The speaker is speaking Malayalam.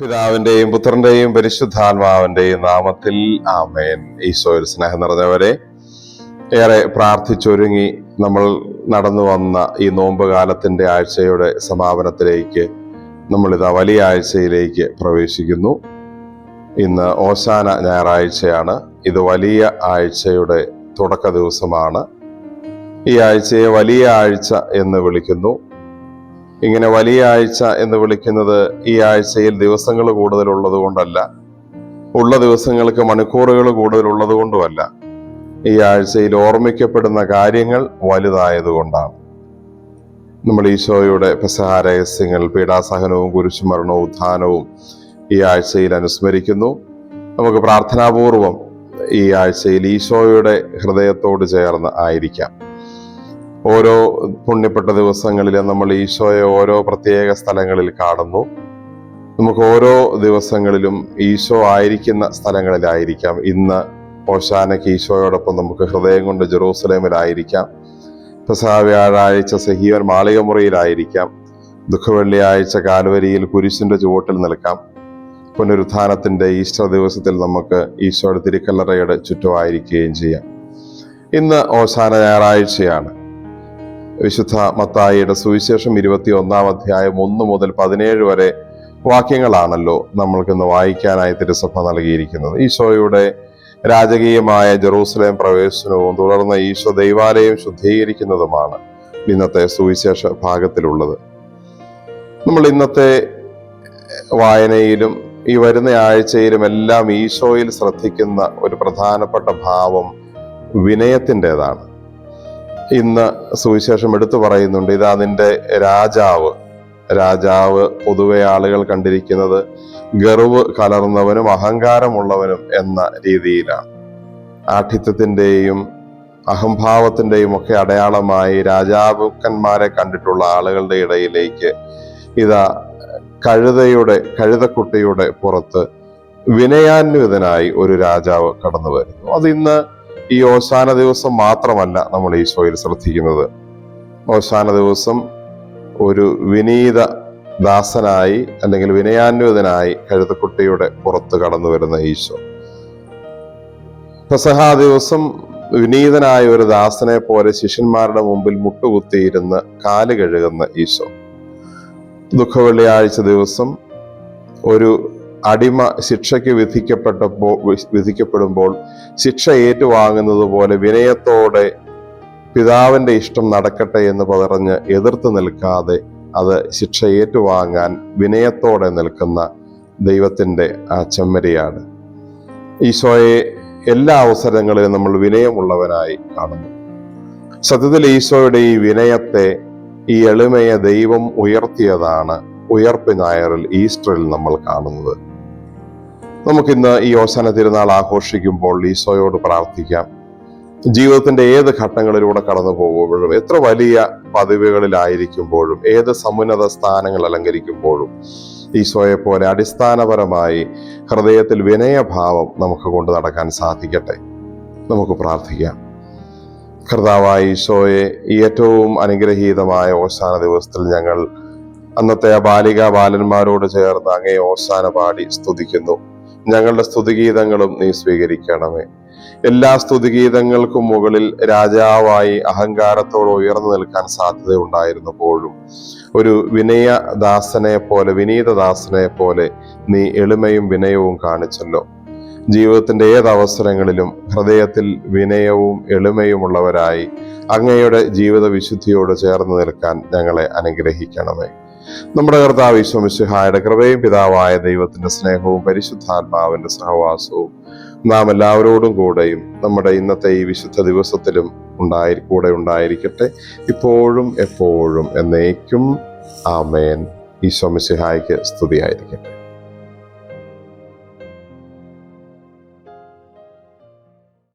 പിതാവിന്റെയും പുത്രന്റെയും പരിശുദ്ധാത്മാവിന്റെയും നാമത്തിൽ ആമേൻ. ഈശോയിൽ സ്നേഹം നിറഞ്ഞവരെ ഏറെ പ്രാർത്ഥിച്ചൊരുങ്ങി നമ്മൾ നടന്നു വന്ന ഈ നോമ്പ് കാലത്തിന്റെ ആഴ്ചയുടെ സമാപനത്തിലേക്ക് നമ്മളിതാ വലിയ ആഴ്ചയിലേക്ക് പ്രവേശിക്കുന്നു. ഇന്ന് ഓശാന ഞായറാഴ്ചയാണ്. ഇത് വലിയ ആഴ്ചയുടെ തുടക്ക ദിവസമാണ്. ഈ ആഴ്ചയെ വലിയ ആഴ്ച എന്ന് വിളിക്കുന്നു. ഇങ്ങനെ വലിയ ആഴ്ച എന്ന് വിളിക്കുന്നത് ഈ ആഴ്ചയിൽ ദിവസങ്ങൾ കൂടുതലുള്ളത് കൊണ്ടല്ല. ഉള്ള ദിവസങ്ങൾക്ക് മണിക്കൂറുകൾ കൂടുതലുള്ളത് കൊണ്ടുമല്ല. ഈ ആഴ്ചയിൽ ഓർമ്മിക്കപ്പെടുന്ന കാര്യങ്ങൾ വലുതായതുകൊണ്ടാണ് നമ്മൾ ഈശോയുടെ പെസഹ രഹസ്യങ്ങൾ പീഡാസഹനവും കുരിശുമരണവും ഉത്ഥാനവും ഈ ആഴ്ചയിൽ അനുസ്മരിക്കുന്നു. നമുക്ക് പ്രാർത്ഥനാപൂർവം ഈ ആഴ്ചയിൽ ഈശോയുടെ ഹൃദയത്തോട് ചേർന്ന് ആയിരിക്കാം. ഓരോ പുണ്യപ്പെട്ട ദിവസങ്ങളിൽ നമ്മൾ ഈശോയെ ഓരോ പ്രത്യേക സ്ഥലങ്ങളിൽ കാണുന്നു. നമുക്ക് ഓരോ ദിവസങ്ങളിലും ഈശോ ആയിരിക്കുന്ന സ്ഥലങ്ങളിലായിരിക്കാം. ഇന്ന് ഓശാനയ്ക്ക് ഈശോയോടൊപ്പം നമുക്ക് ഹൃദയം കൊണ്ട് ജെറൂസലേമിലായിരിക്കാം. പ്രസാ വ്യാഴാഴ്ച സഹീവൻ മാളികമുറിയിലായിരിക്കാം. ദുഃഖവെള്ളിയാഴ്ച കാൽവരിയിൽ കുരിശിന്റെ ചുവട്ടിൽ നിൽക്കാം. പുനരുത്ഥാനത്തിന്റെ ഈസ്റ്റർ ദിവസത്തിൽ നമുക്ക് ഈശോയുടെ തിരുക്കല്ലറയുടെ ചുറ്റുമായിരിക്കുകയും ചെയ്യാം. ഇന്ന് ഓശാന ഞായറാഴ്ചയാണ്. വിശുദ്ധ മത്തായിയുടെ സുവിശേഷം ഇരുപത്തി ഒന്നാം അധ്യായം ഒന്ന് മുതൽ പതിനേഴ് വരെ വാക്യങ്ങളാണല്ലോ നമ്മൾക്കിന്ന് വായിക്കാനായി തിരുസഭ നൽകിയിരിക്കുന്നത്. ഈശോയുടെ രാജകീയമായ ജെറൂസലേം പ്രവേശനവും തുടർന്ന് ഈശോ ദൈവാലയം ശുദ്ധീകരിക്കുന്നതുമാണ് ഇന്നത്തെ സുവിശേഷ ഭാഗത്തിലുള്ളത്. നമ്മൾ ഇന്നത്തെ വായനയിലും ഈ വരുന്ന ആഴ്ചയിലും എല്ലാം ഈശോയിൽ ശ്രദ്ധിക്കുന്ന ഒരു പ്രധാനപ്പെട്ട ഭാവം വിനയത്തിന്റെതാണ്. ഇന്ന് സുവിശേഷം എടുത്തു പറയുന്നുണ്ട്. ഇതാ നിന്റെ രാജാവ്. രാജാവ് പൊതുവെ ആളുകൾ കണ്ടിരിക്കുന്നത് ഗർവ് കലർന്നവനും അഹങ്കാരമുള്ളവനും എന്ന രീതിയിലാണ്. ആഠിത്യത്തിന്റെയും അഹംഭാവത്തിന്റെയും ഒക്കെ അടയാളമായി രാജാവുക്കന്മാരെ കണ്ടിട്ടുള്ള ആളുകളുടെ ഇടയിലേക്ക് ഇതാ കഴുതയുടെ കഴുതക്കുട്ടിയുടെ പുറത്ത് വിനയാന്വിതനായി ഒരു രാജാവ് കടന്നു വരുന്നു അത് ഇന്ന് ഈ ഓശാന ദിവസം മാത്രമല്ല നമ്മൾ ഈശോയിൽ ശ്രദ്ധിക്കുന്നത്. ഓശാന ദിവസം ഒരു വിനീത ദാസനായി അല്ലെങ്കിൽ വിനയാന്വിതനായി കഴുതക്കുട്ടിയുടെ പുറത്ത് കടന്നു വരുന്ന ഈശോ. പെസഹാ ദിവസം വിനീതനായ ഒരു ദാസനെ പോലെ ശിഷ്യന്മാരുടെ മുമ്പിൽ മുട്ടുകുത്തിയിരുന്ന് കാൽ കഴുകുന്ന ഈശോ. ദുഃഖവെള്ളിയാഴ്ച ദിവസം ഒരു അടിമ ശിക്ഷയ്ക്ക് വിധിക്കപ്പെട്ടപ്പോൾ വിധിക്കപ്പെടുമ്പോൾ ശിക്ഷ ഏറ്റുവാങ്ങുന്നത് പോലെ വിനയത്തോടെ പിതാവിന്റെ ഇഷ്ടം നടക്കട്ടെ എന്ന് പറഞ്ഞ് എതിർത്ത് നിൽക്കാതെ അത് ശിക്ഷ ഏറ്റുവാങ്ങാൻ വിനയത്തോടെ നിൽക്കുന്ന ദൈവത്തിന്റെ ആ ചെമ്മരിയാണ് ഈശോയെ എല്ലാ അവസരങ്ങളിലും നമ്മൾ വിനയമുള്ളവനായി കാണുന്നു. സത്യത്തിൽ ഈശോയുടെ ഈ വിനയത്തെ ഈ എളിമയെ ദൈവം ഉയർത്തിയതാണ് ഉയർപ്പ് ഞായറിൽ ഈസ്റ്ററിൽ നമ്മൾ കാണുന്നത്. നമുക്കിന്ന് ഈ ഓശാന തിരുനാൾ ആഘോഷിക്കുമ്പോൾ ഈശോയോട് പ്രാർത്ഥിക്കാം. ജീവിതത്തിന്റെ ഏത് ഘട്ടങ്ങളിലൂടെ കടന്നു പോകുമ്പോഴും എത്ര വലിയ പദവികളിലായിരിക്കുമ്പോഴും ഏത് സമുന്നത സ്ഥാനങ്ങൾ അലങ്കരിക്കുമ്പോഴും ഈശോയെ പോലെ അടിസ്ഥാനപരമായി ഹൃദയത്തിൽ വിനയഭാവം നമുക്ക് കൊണ്ട് നടക്കാൻ സാധിക്കട്ടെ. നമുക്ക് പ്രാർത്ഥിക്കാം. കർത്താവായ ഈശോയെ ഏറ്റവും അനുഗ്രഹീതമായ ഓശാന ദിവസത്തിൽ ഞങ്ങൾ അന്നത്തെ ആ ബാലിക ബാലന്മാരോട് ചേർന്ന് അങ്ങേ ഓശാന പാടി സ്തുതിക്കുന്നു. ഞങ്ങളുടെ സ്തുതിഗീതങ്ങളും നീ സ്വീകരിക്കണമേ. എല്ലാ സ്തുതിഗീതങ്ങൾക്കും മുകളിൽ രാജാവായി അഹങ്കാരത്തോടെ ഉയർന്നു നിൽക്കാൻ സാധ്യത ഉണ്ടായിരുന്നപ്പോഴും ഒരു വിനയദാസനെ പോലെ വിനീതദാസനെ പോലെ നീ എളിമയും വിനയവും കാണിച്ചല്ലോ. ജീവിതത്തിന്റെ ഏത് അവസരങ്ങളിലും ഹൃദയത്തിൽ വിനയവും എളിമയുമുള്ളവരായി അങ്ങയുടെ ജീവിത വിശുദ്ധിയോട് ചേർന്ന് നിൽക്കാൻ ഞങ്ങളെ അനുഗ്രഹിക്കണമേ. നമ്മുടെ കർത്താവ് ഈശ്വമിശിഹായുടെ കൃപയും പിതാവായ ദൈവത്തിന്റെ സ്നേഹവും പരിശുദ്ധാത്മാവിന്റെ സഹവാസവും നാം എല്ലാവരോടും കൂടെയും നമ്മുടെ ഇന്നത്തെ ഈ വിശുദ്ധ ദിവസത്തിലും ഉണ്ടായി കൂടെ ഉണ്ടായിരിക്കട്ടെ. ഇപ്പോഴും എപ്പോഴും എന്നേക്കും ആമേൻ. ഈശ്വമിശിഹായ്ക്ക് സ്തുതിയായിരിക്കട്ടെ.